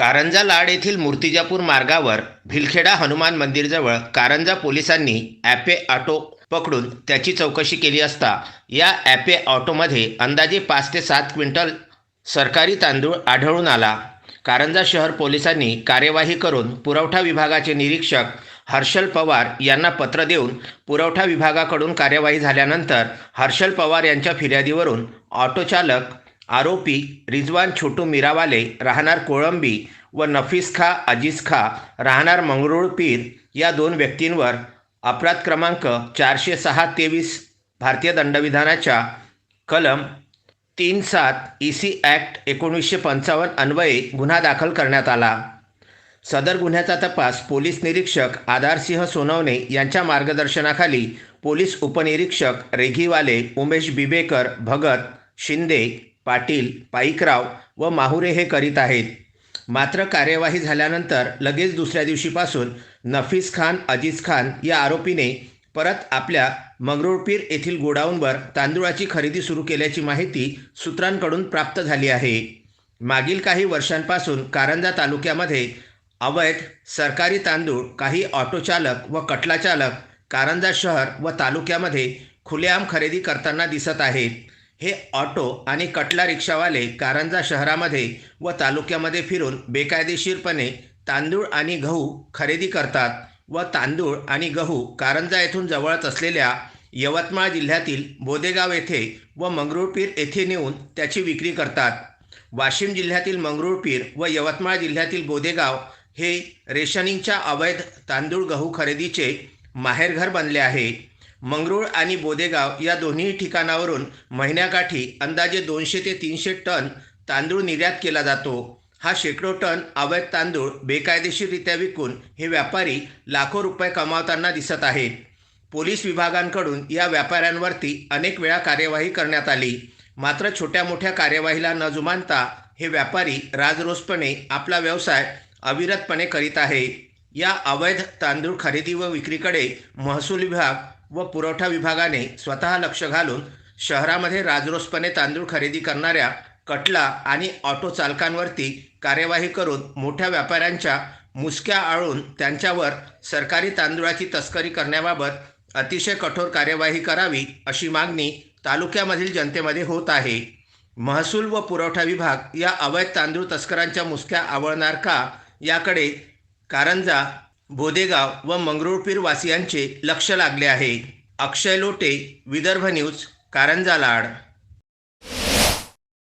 कारंजा लाड येथील मूर्तिजापूर मार्गावर भिलखेडा हनुमान मंदिरजवळ कारंजा पोलिसांनी ॲपे ऑटो पकडून त्याची चौकशी केली असता या ॲपे ऑटोमध्ये अंदाजे पाच ते सात क्विंटल सरकारी तांदूळ आढळून आला. कारंजा शहर पोलिसांनी कार्यवाही करून पुरवठा विभागाचे निरीक्षक हर्षल पवार यांना पत्र देऊन पुरवठा विभागाकडून कार्यवाही झाल्यानंतर हर्षल पवार यांच्या फिर्यादीवरून ऑटोचालक आरोपी रिजवान छोटू मिरावाले राहणार कोळंबी व नफीस खा अजीज खा राहणार मंगरुळपीर या दोन व्यक्तींवर अपराध क्रमांक चारशे सहा तेवीस भारतीय दंडविधानाच्या कलम तीन सात ई सी ॲक्ट एकोणीसशे पंचावन्न अन्वये गुन्हा दाखल करण्यात आला. सदर गुन्ह्याचा तपास पोलीस निरीक्षक आधारसिंह सोनवणे यांच्या मार्गदर्शनाखाली पोलीस उपनिरीक्षक रेघीवाले उमेश बिबेकर भगत शिंदे पाटील पाईकराव व माहुरे हे करीत आहेत. मात्र कार्यवाही झाल्यानंतर लगेच दुसऱ्या दिवशीपासून नफीस खान अजीज खान या आरोपीने परत आपल्या मंगरुळपीर येथील गोडाऊनवर तांदूळाची खरेदी सुरू केल्याची माहिती सूत्रांकडून प्राप्त झाली आहे. मागील काही वर्षांपासून कारंजा तालुक्यामध्ये अवैध सरकारी तांदूळ काही ऑटोचालक व कटलाचालक कारंजा शहर व तालुक्यामध्ये खुलेआम खरेदी करताना दिसत आहेत. हे ऑटो आणि कटला रिक्षावाले कारंजा शहरामध्ये व तालुक्यामध्ये फिरून बेकायदेशीरपणे तांदूळ आणि गहू खरेदी करतात व तांदूळ आणि गहू कारंजा येथून जवळच असलेल्या यवतमाळ जिल्ह्यातील बोदेगाव येथे व मंगरुळपीर येथे नेऊन त्याची विक्री करतात. वाशिम जिल्ह्यातील मंगरुळपीर व यवतमाळ जिल्ह्यातील बोदेगाव हे रेशनिंगच्या अवैध तांदूळ गहू खरेदीचे माहेरघर बनले आहे. मंगरूळ आणि बोदेगाव या दोन्ही ठिकाणावरून महिन्याकाठी अंदाजे दोनशे ते तीनशे टन तांदूळ निर्यात केला जातो. हा शेकडो टन अवैध तांदूळ बेकायदेशीररित्या विकून हे व्यापारी लाखो रुपये कमावताना दिसत आहेत. पोलीस विभागांकडून या व्यापाऱ्यांवरती अनेक वेळा कार्यवाही करण्यात आली. मात्र छोट्या मोठ्या कार्यवाहीला न जुमानता हे व्यापारी राजरोसपणे आपला व्यवसाय अविरतपणे करीत आहे या अवैध तांदूळ खरेदी व विक्रीकडे महसूल विभाग व पुरवठा विभागाने स्वतः लक्ष घालून शहरामध्ये राजरोसपणे तांदूळ खरेदी करणाऱ्या कटला आणि ऑटो चालकांवरती कार्यवाही करून मोठ्या व्यापाऱ्यांच्या मुसक्या आळून त्यांच्यावर सरकारी तांदूळाची तस्करी करण्याबाबत अतिशय कठोर कार्यवाही करावी अशी मागणी तालुक्यामधील जनतेमध्ये होत आहे. महसूल व पुरवठा विभाग या अवैध तांदूळ तस्करांच्या मुसक्या आवळणार का? याकडे कारंजा बोदेगाव व मंगरुळपीर वासियांचे लक्ष लागले आहे. अक्षय लोटे विदर्भ न्यूज कारंजा लाड.